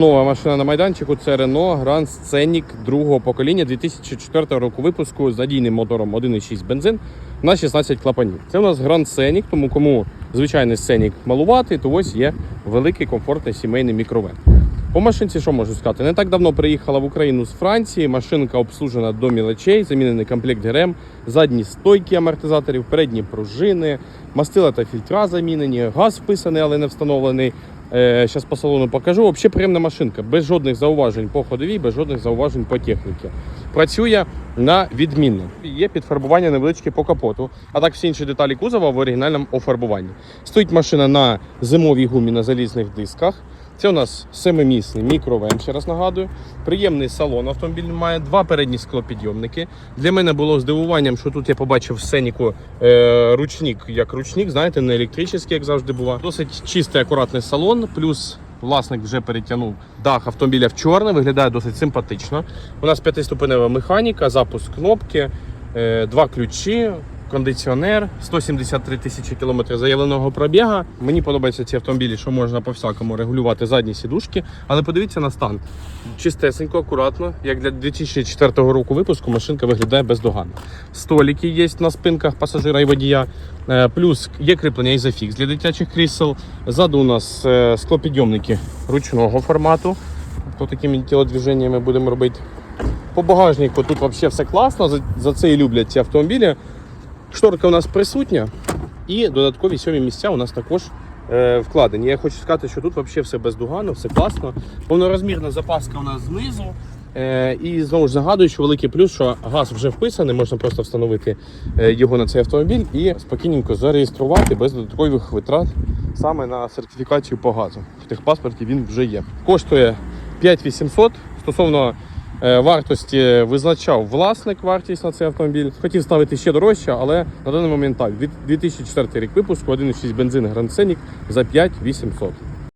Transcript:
Нова машина на майданчику це Renault Grand Scenic другого покоління 2004 року випуску з надійним мотором 1.6 бензин на 16 клапанів. Це у нас Grand Scenic, тому кому звичайний Scenic малувати, то ось є великий комфортний сімейний мікровен. По машинці, що можу сказати? Не так давно приїхала в Україну з Франції. Машинка обслужена до мілочей, замінений комплект ГРМ, задні стойки амортизаторів, передні пружини, мастила та фільтра замінені, газ вписаний, але не встановлений. Зараз по салону покажу. Взагалі приємна машинка, без жодних зауважень по ходовій, без жодних зауважень по техніці. Працює на відмінно. Є підфарбування невеличке по капоту, а так всі інші деталі кузова в оригінальному офарбуванні. Стоїть машина на зимовій гумі на залізних дисках. Це у нас семимісний мікровен, ще раз нагадую. Приємний салон. Автомобіль має два передні склопідйомники. Для мене було здивуванням, що тут я побачив в сценіку е, ручник, як ручник, знаєте, не електричний, як завжди буває. Досить чистий, акуратний салон, плюс власник вже перетягнув дах автомобіля в чорне, виглядає досить симпатично. У нас п'ятиступенева механіка, запуск кнопки, е, два ключі. Кондиціонер, 173 тисячі кілометрів заявленого пробіга. Мені подобаються ці автомобілі, що можна по всякому регулювати задні сідушки. Але подивіться на стан. Чистесенько, акуратно. Як для 2004 року випуску машинка виглядає бездоганно. Столики є на спинках пасажира і водія. Е, Плюс є кріплення ізофікс для дитячих крісел. Ззаду у нас е, склопідйомники ручного формату. То такими тілодвіженнями будемо робити. По багажнику тут взагалі все класно. За це і люблять ці автомобілі. Шторка у нас присутня, і додаткові сьомі місця у нас також е, вкладені. Я хочу сказати, що тут взагалі все бездоганно, все класно. Повнорозмірна запаска у нас знизу. Е, і знову ж нагадую, що великий плюс, що газ вже вписаний, можна просто встановити е, його на цей автомобіль і спокійненько зареєструвати без додаткових витрат саме на сертифікацію по газу. В техпаспорті він вже є. Коштує 5800 стосовно Вартості визначав власник вартість на цей автомобіль. Хотів ставити ще дорожче, але на даний момент так. Від 2004 рік випуску 1,6 бензин Grand Scenic за 5800.